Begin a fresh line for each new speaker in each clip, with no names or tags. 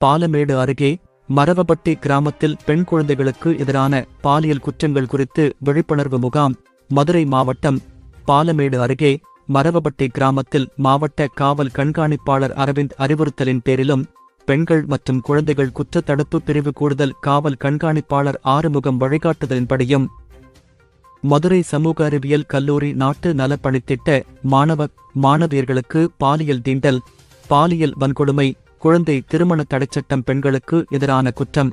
பாலமேடு அருகே மரவபட்டி கிராமத்தில் பெண் குழந்தைகளுக்கு எதிரான பாலியல் குற்றங்கள் குறித்து விழிப்புணர்வு முகாம் மதுரை மாவட்டம் பாலமேடு அருகே மரவபட்டி கிராமத்தில் மாவட்ட காவல் கண்காணிப்பாளர் அரவிந்த் அறிவுறுத்தலின் பேரிலும் பெண்கள் மற்றும் குழந்தைகள் குற்றத்தடுப்பு பிரிவு கூடுதல் காவல் கண்காணிப்பாளர் ஆறுமுகம் வழிகாட்டுதலின்படியும் மதுரை சமூக அறிவியல் கல்லூரி நாட்டு நலப்பணித்திட்ட மாணவ மாணவியர்களுக்கு பாலியல் தீண்டல் பாலியல் வன்கொடுமை குழந்தை திருமண தடைச்சட்டம் பெண்களுக்கு எதிரான குற்றம்.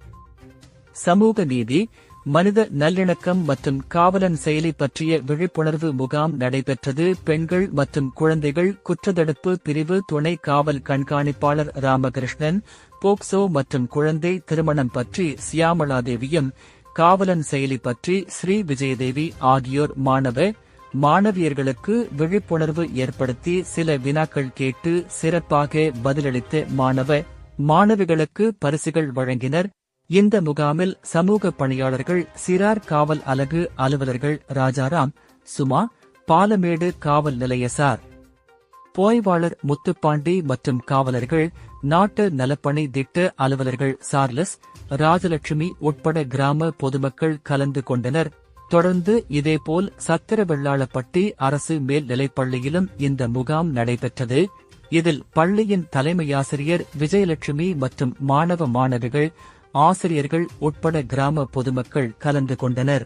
சமூக நீதி மனித நல்லிணக்கம் மற்றும் காவலன் செயலி பற்றிய விழிப்புணர்வு முகாம் நடைபெற்றது. பெண்கள் மற்றும் குழந்தைகள் குற்றத்தடுப்பு பிரிவு துணை காவல் கண்காணிப்பாளர் ராமகிருஷ்ணன் போக்சோ மற்றும் குழந்தை திருமணம் பற்றி சியாமளாதேவியும் காவலன் செயலி பற்றி ஸ்ரீ விஜயதேவி ஆகியோர் மாணவ மாணவியர்களுக்கு விழிப்புணர்வு ஏற்படுத்தி சில வினாக்கள் கேட்டு சிறப்பாக பதிலளித்த மாணவ மாணவிகளுக்கு பரிசுகள் வழங்கினர். இந்த முகாமில் சமூக பணியாளர்கள் சிறார் காவல் அலகு அலுவலர்கள் ராஜாராம் சுமா பாலமேடு காவல் நிலைய சார் போய்வாளர் முத்துப்பாண்டி மற்றும் காவலர்கள் நாட்டு நலப்பணி திட்ட அலுவலர்கள் சார்லஸ் ராஜலட்சுமி உட்பட கிராம பொதுமக்கள் கலந்து கொண்டனர். தொடர்ந்து இதேபோல் சத்திரவெள்ளாளப்பட்டி அரசு மேல்நிலைப்பள்ளியிலும் இந்த முகாம் நடைபெற்றது. இதில் பள்ளியின் தலைமையாசிரியர் விஜயலட்சுமி மற்றும் மாணவ மாணவிகள் ஆசிரியர்கள் உட்பட கிராம பொதுமக்கள் கலந்து கொண்டனர்.